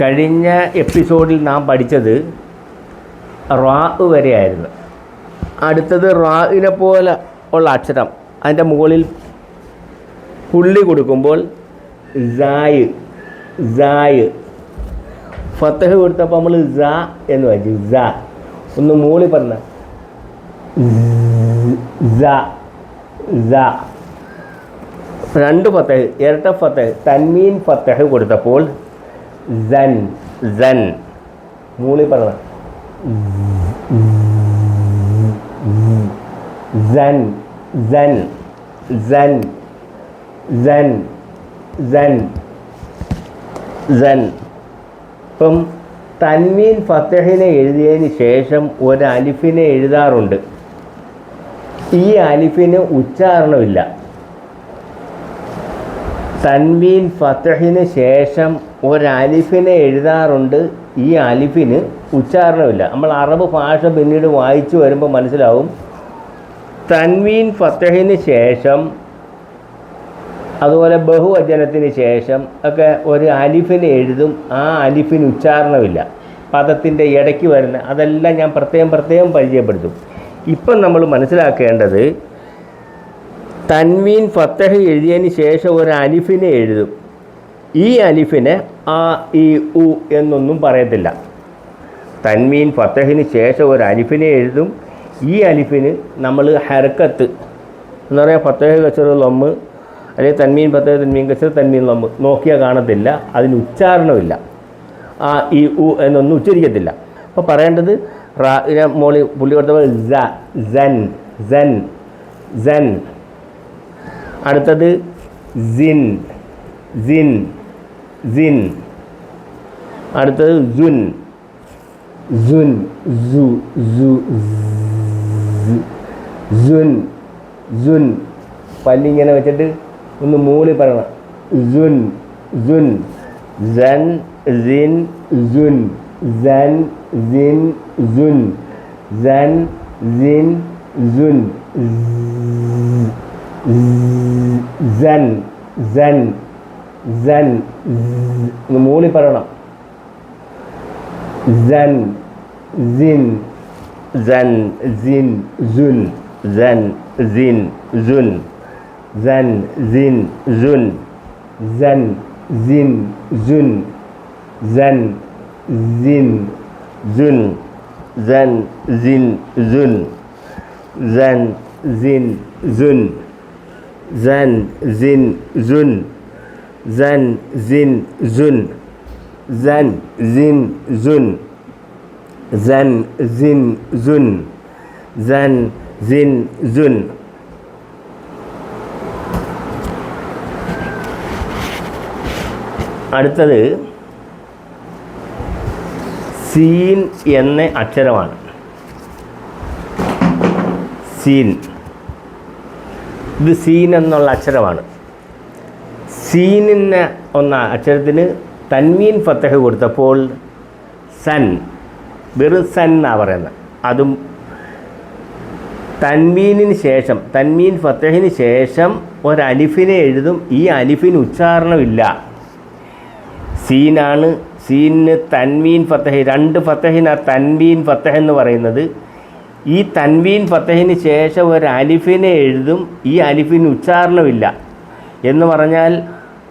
കഴിഞ്ഞ എപ്പിസോഡിൽ നാം പഠിച്ചത് റാ വരെയായിരുന്നു. അടുത്തത് റാഇനെ പോലെ ഉള്ള അക്ഷരം അതിന്റെ മുകളിൽ പുള്ളി കൊടുക്കുമ്പോൾ ജായ് ജായ് ഫത്തഹ് കൊടുത്തപ്പോൾ നമ്മൾ സ എന്ന് വായിച്ചു സ. ഒന്ന് മൂളി പറഞ്ഞ. രണ്ട് ഫത്തഹ് ഇരട്ട ഫത്തഹ് തന്മീൻ ഫത്തഹ് കൊടുത്തപ്പോൾ സൻ സൻ മൂളി പറഞ്ഞ. സൻ സൻ സൻ സൻ സൻ സൻ ഇപ്പം തന്മീൻ ഫത്തഹിനെ എഴുതിയതിന് ശേഷം ഒരു അലിഫിനെ എഴുതാറുണ്ട്. ഈ അലിഫിന് ഉച്ചാരണമില്ല. തൻവീൻ ഫത്തഹിന് ശേഷം ഒരലിഫിനെ എഴുതാറുണ്ട്. ഈ അലിഫിന് ഉച്ചാരണമില്ല. നമ്മൾ അറബ് ഭാഷ പിന്നീട് വായിച്ചു വരുമ്പോൾ മനസ്സിലാവും. തൻവീൻ ഫത്തഹിന് ശേഷം അതുപോലെ ബഹുവചനത്തിന് ശേഷം ഒക്കെ ഒരു അലിഫിനെ എഴുതും. ആ അലിഫിന് ഉച്ചാരണമില്ല. പദത്തിന്റെ ഇടയ്ക്ക് വരുന്ന അതെല്ലാം ഞാൻ പ്രത്യേകം പ്രത്യേകം പരിചയപ്പെടുത്തും. ഇപ്പം നമ്മൾ മനസ്സിലാക്കേണ്ടത് തൻവീൻ ഫത്തഹ് എഴുതിയതിന് ശേഷം ഒരു അലിഫിനെ എഴുതും. ഈ അലിഫിനെ ആ ഇ ഉ എന്നൊന്നും പറയത്തില്ല. തൻവീൻ ഫത്തഹിന് ശേഷം ഒരു അലിഫിനെ എഴുതും. ഈ അലിഫിന് നമ്മൾ ഹരക്കത്ത് എന്ന് പറയാം ഫത്തഹ് കച്ചർ ലൊമ്മ് അല്ലെങ്കിൽ തന്മീൻ ഫത്തഹ് തന്മീൻ കച്ചർ തന്മീൻ ലൊമ്മ് നോക്കിയാൽ കാണത്തില്ല. അതിന് ഉച്ചാരണമില്ല ആ ഇ ഉ എന്നൊന്നും ഉച്ചരിക്കത്തില്ല. അപ്പോൾ പറയേണ്ടത് റാ മോളി പുള്ളി കൊടുത്തപ്പോൾ പോലെ സൻ സൻ സൻ. அடுத்தது ஜின் ஜின் ஜின் அடுத்தது ஜுன் ஜுன் ஜு ஜு ஜுன் ஜுன் പല്ലിങ്ങനെ വെച്ചിട്ട് ഒന്ന് മൂളി പറയണം ജുൻ ജുൻ ജൻ ജിൻ ജുൻ ജൻ ജിൻ ജുൻ ജൻ ജിൻ ജുൻ സൻ സൻ സൻ ഒന്ന് മൂളി പറയണം. സൻ സിൻ സൻ സിൻ സുൻ സൻ സിൻ സുൻ സൻ സിൻ സുൻ സൻ സിൻ സുൻ സൻ സിൻ സുൻ സൻ സിൻ സുൻ സൻ സിൻ സുൻ ஜன் ஜின் ஜுன் ஜன் ஜின் ஜுன் ஜன் ஜின் ஜுன் ஜன் ஜின் ஜுன் ஜன் ஜின் ஜுன் അടുത്തത് സീൻ എന്ന അക്ഷരമാണ്. സീൻ. ഇത് സീൻ എന്നുള്ള അക്ഷരമാണ്. സീനിന് ഒന്ന അക്ഷരത്തിന് തൻവീൻ ഫത്തഹ് കൊടുത്തപ്പോൾ സൻ വെറും സൻ എന്നാണ് പറയുന്നത് അതും തന്മീനിന് ശേഷം തൻവീൻ ഫത്തഹിന് ശേഷം ഒരലിഫിനെ എഴുതും. ഈ അലിഫിന് ഉച്ചാരണമില്ല. സീനാണ് സീനിന് തൻവീൻ ഫത്തഹ് രണ്ട് ഫത്തഹിന് തൻവീൻ ഫത്തഹ് എന്ന് പറയുന്നത്. ഈ തൻവീൻ ഫത്തഹിന് ശേഷം ഒരു അലിഫിനെ എഴുതും ഈ അലിഫിന് ഉച്ചാരണമില്ല. എന്ന് പറഞ്ഞാൽ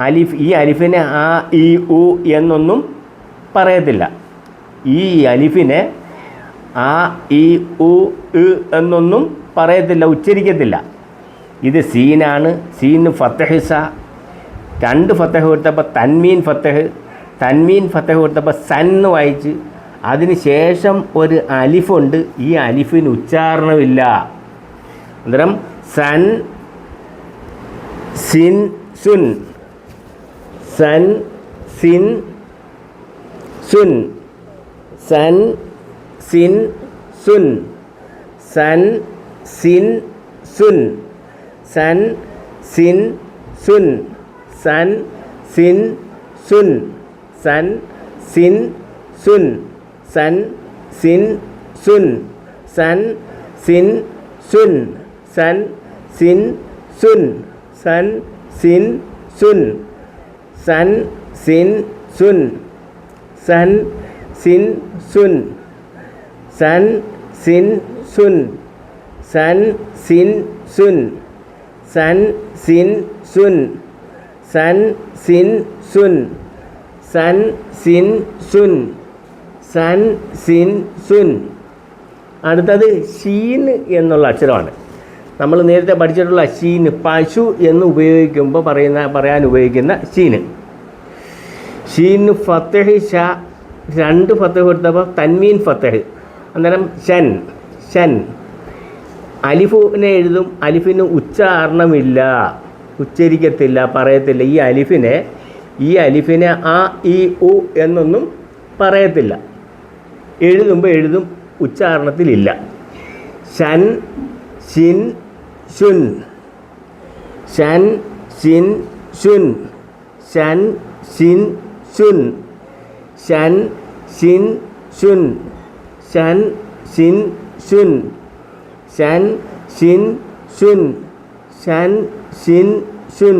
അലിഫ് ഈ അലിഫിനെ ആ ഇ ഉ എന്നൊന്നും പറയത്തില്ല. ഈ അലിഫിനെ ആ ഇ ഉ എന്നൊന്നും പറയത്തില്ല ഉച്ചരിക്കത്തില്ല. ഇത് സീനാണ്. സീന് ഫത്തഹിസ രണ്ട് ഫത്തഹ് കൊടുത്തപ്പോൾ തൻമീൻ ഫത്തഹ് തൻമീൻ ഫത്തഹ് കൊടുത്തപ്പോൾ സന്ന് വായിച്ച് അതിന് ശേഷം ഒരു അലിഫുണ്ട്. ഈ അലിഫിന് ഉച്ചാരണമില്ല. അന്നേരം സൻ സിൻ സുൻ. സൻ സിൻ സുൻ. സൻ സിൻ സുൻ. സൻ സിൻ സുൻ. സൻ സിൻ സുൻ. സൻ സിൻ സുൻ. സൻ സിൻ സുൻ. സൻ സിൻ സുൻ സൻ സിൻ സുൻ സൻ സിൻ സുൻ സൻ സിൻ സുൻ സൻ സിൻ സുൻ സൻ സിൻ സുൻ സൻ സിൻ സുൻ സൻ സിൻ സുൻ സൻ സിൻ സുൻ സൻ സിൻ സുൻ സൻ സിൻ സുൻ സൻ സിൻ സുൻ. അടുത്തത് ഷീൻ എന്നുള്ള അക്ഷരമാണ്. നമ്മൾ നേരത്തെ പഠിച്ചിട്ടുള്ള ഷീന് പശു എന്ന് ഉപയോഗിക്കുമ്പോൾ പറയുന്ന പറയാൻ ഉപയോഗിക്കുന്ന ഷീന് ഷീന് ഫത്തഹ് ഷ രണ്ട് ഫത്തഹ് കൊടുത്തപ്പോൾ തൻവീൻ ഫത്തഹ്. അന്നേരം ഷൻ ഷൻ അലിഫിനെ എഴുതും അലിഫിന് ഉച്ചാരണമില്ല ഉച്ചരിക്കത്തില്ല പറയത്തില്ല. ഈ അലിഫിനെ ഈ അലിഫിനെ ആ ഇ ഉ എന്നൊന്നും പറയത്തില്ല. എഴുതുമ്പോൾ എഴുതും ഉച്ചാരണത്തിലില്ല. ഷൻ ഷിൻ ഷുൻ ഷൻ ഷിൻ ഷുൻ ഷൻ ഷിൻ ഷുൻ ഷൻ ഷിൻ ഷുൻ ഷൻ ഷിൻ ഷുൻ ഷൻ ഷിൻ ഷുൻ ഷൻ ഷിൻ ഷുൻ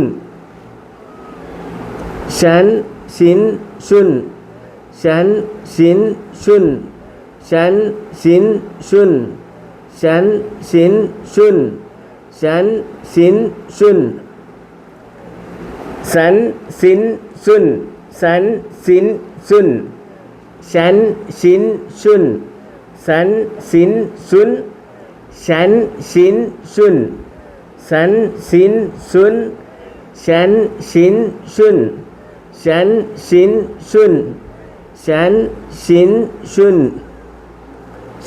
ഷൻ ഷിൻ ഷുൻ ഷൻ ഷിൻ ഷുൻ ഷൻ ഷിൻ ഷുൻ ഷൻ ഷിൻ ഷുൻ ഷൻ ഷിൻ ഷുൻ സൻ സിൻ സുൻ സൻ സിൻ സുൻ ഷൻ ഷിൻ ഷുൻ സൻ സിൻ സുൻ ഷൻ ഷിൻ സുൻ സൻ സിൻ സുൻ ഷൻ ഷിൻ സുൻ ഷൻ ഷിൻ സുൻ ഷൻ ഷിൻ ഷുൻ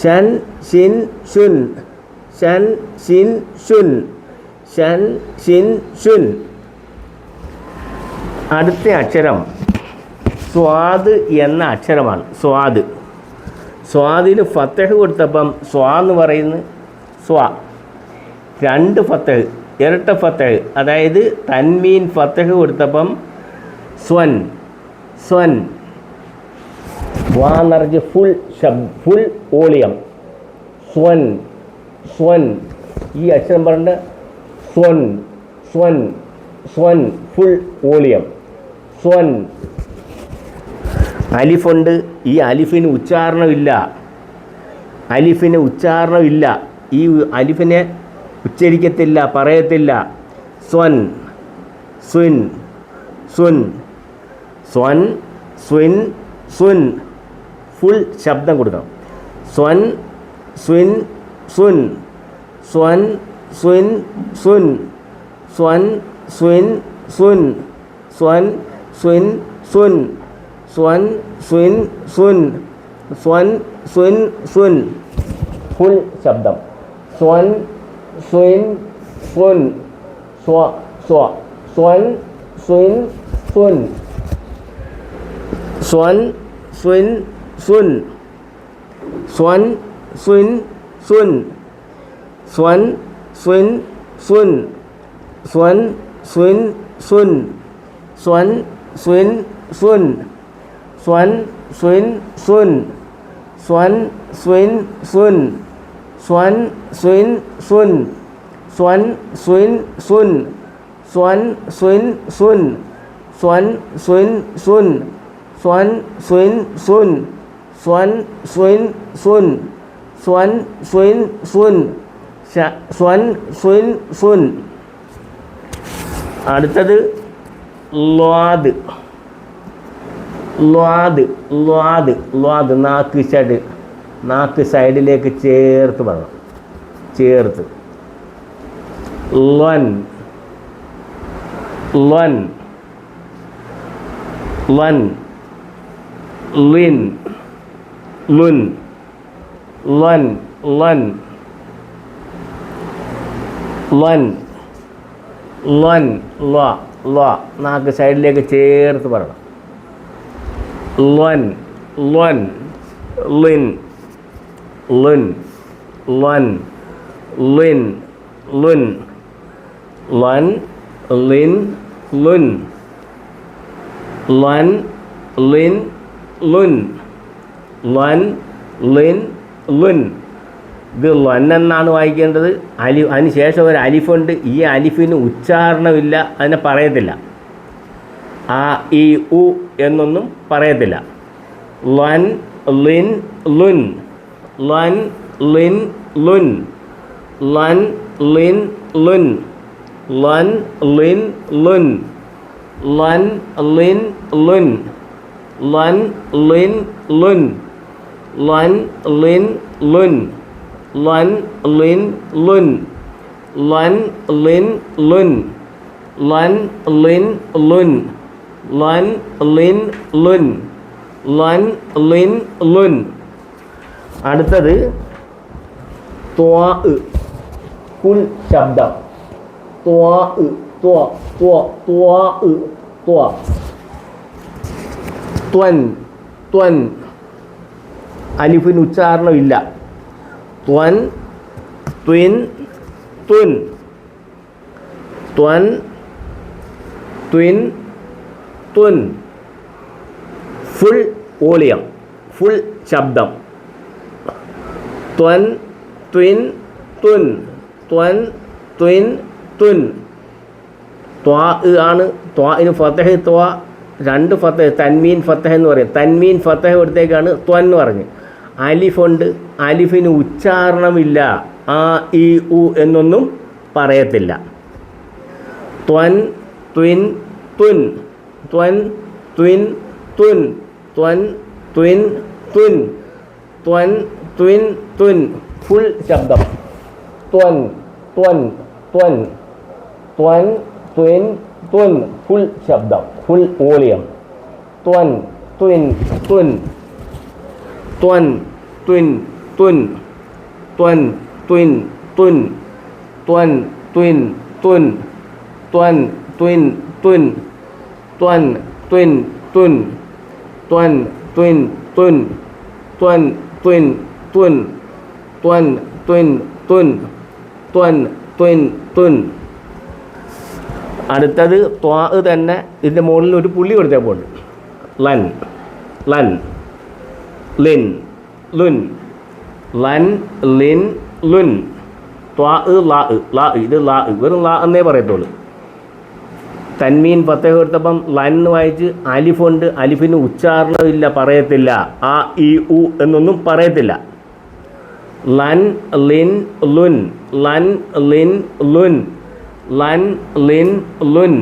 ഷൻ ഷിൻ ഷുൻ ഷൻ ഷിൻ ഷുൻ ഷൻ ഷിൻ ഷുൻ അടുത്ത അക്ഷരം. സ്വാദ് എന്ന അക്ഷരമാണ്. സ്വാദ്. സ്വാദിന് ഫത്തഹ് കൊടുത്തപ്പം സ്വാ എന്ന് പറയുന്നത് സ്വാ. രണ്ട് ഫത്തഹ് ഇരട്ട ഫത്തഹ്. അതായത് തൻമീൻ ഫത്തഹ് കൊടുത്തപ്പം സ്വൻ. സ്വൻ. വാ നിറഞ്ഞ് ഫുൾ ശബ് ഫുൾ ഓളിയം. സ്വൻ സ്വൻ. ഈ അക്ഷരം പറഞ്ഞ സ്വൻ സ്വൻ സ്വൻ ഫുൾ ഓളിയം. സ്വൻ. അലിഫുണ്ട്. ഈ അലിഫിന് ഉച്ചാരണമില്ല. അലിഫിന് ഉച്ചാരണമില്ല. ഈ അലിഫിനെ ഉച്ചരിക്കത്തില്ല പറയത്തില്ല. സ്വൻ സ്വിൻ സുൻ സ്വൻ സ്വിൻ സുൻ ഫുൾ ശബ്ദം കൊടുക്കണം. സ്വൻ സ്വിൻ സുൻ സ്വൻ സ്വിൻ സുൻ സ്വൻ സ്വിൻ സുൻ സ്വൻ സ്വിൻ സുൻ സ്വൻ സ്വിൻ സുൻ സ്വൻ സ്വിൻ സുൻ ഫുൾ ശബ്ദം. സ്വൻ സ്വിൻ സുൻ സ്വ സ്വ. സ്വൻ സ്വിൻ സുൻ സ്വൻ സ്വിൻ ซุนสวนซุนซุนสวนซุนซุนสวนซุนซุนสวนซุนซุนสวนซุนซุนสวนซุนซุนสวนซุนซุนสวนซุนซุนสวนซุนซุนสวนซุนซุนสวนซุนซุน സ്വൻ സ്വൻ സുൻ സ്വൻ സ്വൻ സുൻ സ്വൻ സ്വൻ സുൻ അടുത്തത് ലാദ്. ലാദ് ലാദ് ലാദ്. നാക്ക് ചട് നാക്ക് സൈഡിലേക്ക് ചേർത്ത് പറയണം. ചേർത്ത്. ലൻ. ലൻ. ലൻ. ലിൻ. ലുൻ ലൻ ലൻ ലൻ ലൻ ല ല നാക്ക് സൈഡിലേക്ക് ചേർത്ത് പറയണം ലൻ ലൻ ലിൻ ലുൻ ലൻ ലിൻ ലുൻ ലൻ ലിൻ ലുൻ ലൻ ലിൻ ലുൻ ലൻ ലിൻ ലുൻ. ഇത് ലൻ എന്നാണ് വായിക്കേണ്ടത്. അലി അതിന് ശേഷം ഒരു അലിഫുണ്ട്. ഈ അലിഫിന് ഉച്ചാരണമില്ല. അതിനെ പറയത്തില്ല. ആ ഇ ഉ എന്നൊന്നും പറയത്തില്ല. ലൻ ലിൻ ലുൻ. ലൻ ലിൻ ലുൻ. ലൻ ലിൻ ലുൻ. ലൻ ലിൻ ലുൻ. ലൻ ലിൻ ലുൻ. ലൻ ലിൻ ലുൻ. ലൻ ലിൻ ലുൻ ലൻ ലിൻ ലുൻ ലൻ ലിൻ ലുൻ ലൻ ലിൻ ലുൻ ലൻ ലിൻ ലുൻ ലൻ ലിൻ ലുൻ അടുത്തത് ത്വാ കുൽ ശബ്ദം. ത്വാ ത്വാ ത്വാ ത്വാ ത്വാ. ത്വൻ ത്വൻ. അലിഫിന് ഉച്ചാരണമില്ല ത്വൻ ത്വിൻ ത്വൻ. ത്വൻ ത്വിൻ ത്വൻ. ഫുൾ വോളിയം ഫുൾ ശബ്ദം. ത്വൻ ത്വിൻ ത്വൻ. ത്വൻ ത്വിൻ ത്വൻ. ത്വാ ആണ് ത്വാന് ഫത്തഹ് ത്വാ രണ്ട് ഫത്തഹ് തൻമീൻ ഫത്തഹ് എന്ന് പറയും. തൻമീൻ ഫത്തഹ് എടുത്തേക്കാണ് ത്വൻ എന്ന് പറഞ്ഞ്. അലിഫുണ്ട് അലിഫിന് ഉച്ചാരണമില്ല. ആ ഇ ഉ എന്നൊന്നും പറയത്തില്ല. ത്വൻ ത്വിൻ തുൻ ത്വൻ ത്വിൻ തുൻ ത്വൻ ത്വിൻ തുൻ ത്വൻ ത്വിൻ തുൻ ഫുൾ ശബ്ദം. ത്വൻ ത്വൻ ത്വൻ. ത്വൻ ത്വിൻ തുൻ ഫുൾ ശബ്ദം. Full volume. ത്വൻ ത്വിൻ തുൻ ത്വൻ ത്വിൻ ത്വൻ ത്വിൻ ത്വൻ ത്വിൻ ത്വൻ ത്വിൻ ത്വൻ ത്വിൻ ത്വൻ ത്വിൻ ത്വൻ ത്വിൻ ത്വൻ അടുത്തത് ത്വാ തന്നെ ഇതിന്റെ മുകളിൽ ഒരു പുള്ളി കൊടുത്തപ്പോൾ ലൻ ലൻ ലിൻ ലുൻ ലൻ ലിൻ ലുൻ ത്വാ ലാ ലാ ഇത് ലാ വെറും ലാ എന്നേ പറയത്തുള്ളൂ. തന്മീൻ പത്തേഹ് എടുത്തപ്പം ലൻ എന്ന് വായിച്ച് അലിഫുണ്ട് അലിഫിന് ഉച്ചാരണമില്ല പറയത്തില്ല. ആ ഇ ഉ എന്നൊന്നും പറയത്തില്ല. ലൻ ലിൻ ലുൻ ലൻ ലിൻ ലുൻ ലൻ ലിൻ ലുൻ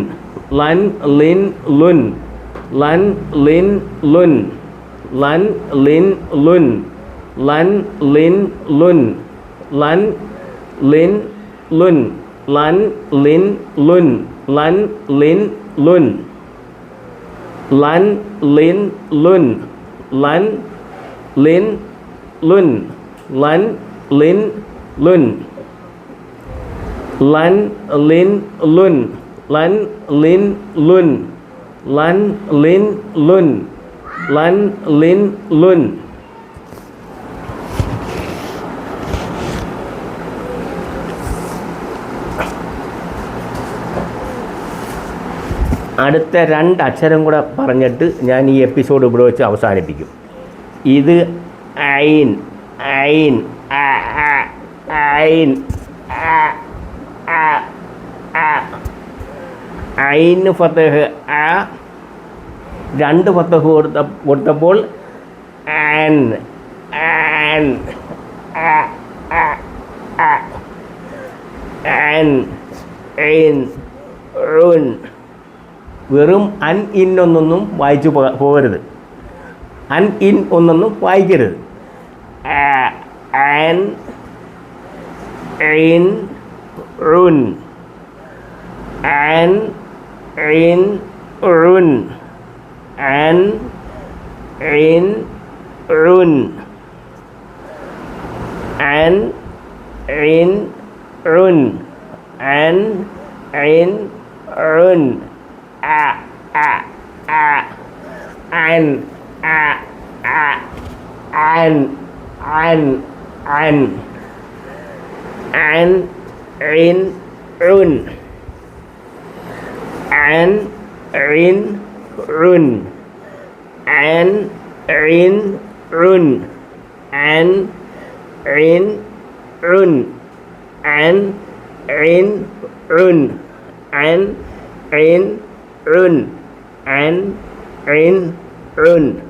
ലൻ ലിൻ ലുൻ ലൻ ലിൻ ലുൻ ലൻ ലിൻ ലുൻ ലൻ ലിൻ ലുൻ ലൻ ലിൻ ലുൻ ലൻ ലിൻ ലുൻ ലൻ ലിൻ ലുൻ ലൻ ലിൻ ലുൻ ലൻ ലിൻ ലുൻ ലൻ ലിൻ ലുൻ ലൻ ലിൻ ലുൻ ലൻ ലിൻ ലുൻ ലൻ ലിൻ ലുൻ ലൻ ലിൻ ലുൻ അടുത്ത രണ്ട് അക്ഷരം കൂടെ പറഞ്ഞിട്ട് ഞാൻ ഈ എപ്പിസോഡ് ഇവിടെ വെച്ച് അവസാനിപ്പിക്കും. ഇത് ഐൻ ഐൻ ഐൻ ഐൻ ഫത്തേഹ് ആ രണ്ട് ഫത്തഹ് കൊടുത്ത കൊടുത്തപ്പോൾ ആൻ ആൻ. ആൻ വെറും അൻ ഇൻ ഒന്നൊന്നും വായിച്ചു പോകരുത്. അൻ ഇൻ ഒന്നൊന്നും വായിക്കരുത്. ആൻ ഐൻ റുൻ ആൻ ഐൻ റുൻ ആൻ ഐൻ റുൻ ആൻ ഐൻ റുൻ ആൻ ഐൻ റുൻ a a a. An a a an an an. An in run an in run an in run an in run an in run an in run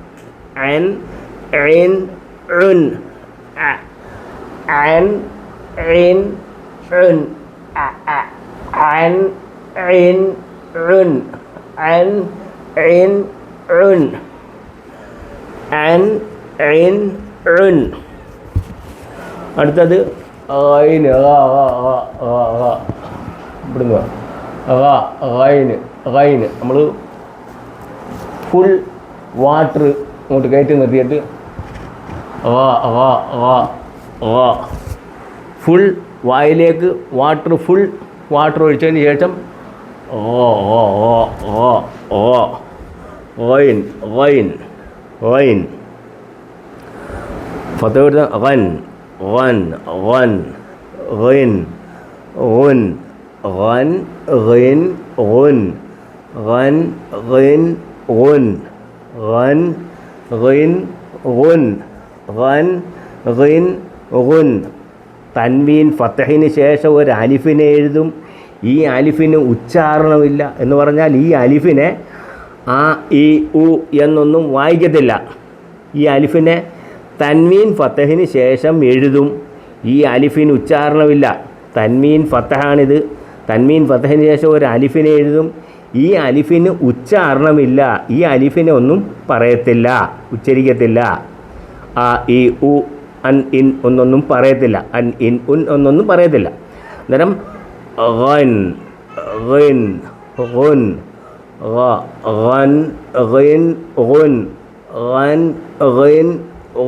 an in run à an in run à à an in run an عين عن عن عين عن അടുത്തത് ആയിന് ഇവിടുന്ന് ആയിന് ആയിന് നമ്മൾ full water ഇങ്ങോട്ട് കയറ്റി നിർത്തിയിട്ട് full വായിലേക്ക് വാട്ടർ ഫുൾ വാട്ടർ ഒഴിച്ചതിന് ശേഷം ഓ ഓ ഓ ഓ ഓ. വൈൻ വൈൻ വൈൻ ഫത്തോട് വൻ വൻ വൻ ഗൈൻ ഗുൻ ഗൻ ഗൈൻ ഗുൻ ഗൻ ഗൈൻ ഗുൻ ഗൻ ഗൈൻ ഗുൻ ഗൻ ഗൈൻ ഗുൻ തൻവീൻ ഫത്തഹിന് ശേഷം ഒരു അലിഫിനെ എഴുതും. ഈ അലിഫിന് ഉച്ചാരണമില്ല എന്ന് പറഞ്ഞാൽ ഈ അലിഫിനെ ആ ഇ ഉ എന്നൊന്നും വായിക്കത്തില്ല. ഈ അലിഫിനെ തൻവീൻ ഫത്തഹിന് ശേഷം എഴുതും. ഈ അലിഫിന് ഉച്ചാരണമില്ല. തന്മീൻ ഫത്തഹാണിത്. തൻവീൻ ഫത്തഹിന് ശേഷം ഒരു അലിഫിനെ എഴുതും. ഈ അലിഫിന് ഉച്ചാരണമില്ല. ഈ അലിഫിനെ ഒന്നും പറയത്തില്ല. ഉച്ചരിക്കത്തില്ല. ആ ഇ ഉ അൻ ഇൻ ഒന്നൊന്നും പറയത്തില്ല. അൻ ഇൻ ഉൻ ഒന്നൊന്നും പറയത്തില്ല. അന്നേരം ഗുൻ غ غن غين غن غن غين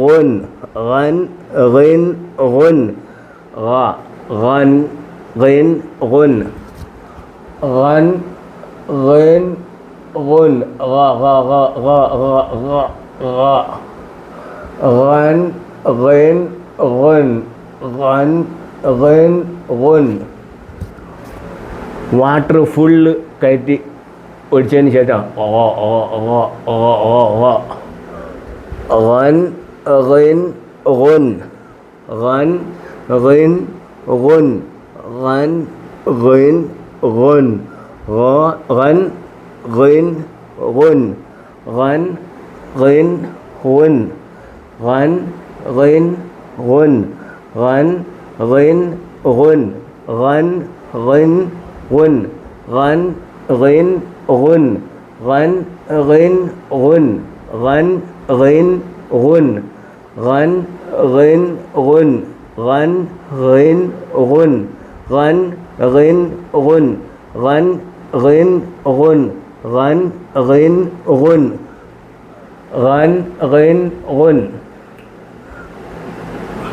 غن غن غين غن غ غن غين غن غن غين غن غ غ غ غ غ غ غ غن غين غن غن غين غن വാട്ടർ ഫുള്ള് കയറ്റി ഒഴിച്ചതിന് ശേഷം ഓ ഓ ഓ ഓ ഓ ഓ Khan Khin ഖുൻ Khan Khin ഖുൻ Khan Khin ഖുൻ Khan Khin ഖുൻ Khan Khin ഖുൻ Khan Khin ഖുൻ Khan Khin ഖുൻ Khan Khin ഖുൻ Khan Khin ഗുൻ ഗൻ ഗിൻ ഗുൻ ഗൻ ഗിൻ ഗുൻ ഗൻ ഗിൻ ഗുൻ ഗൻ ഗിൻ ഗുൻ ഗൻ ഗിൻ ഗുൻ ഗൻ ഗിൻ ഗുൻ ഗൻ ഗിൻ ഗുൻ ഗൻ ഗിൻ ഗുൻ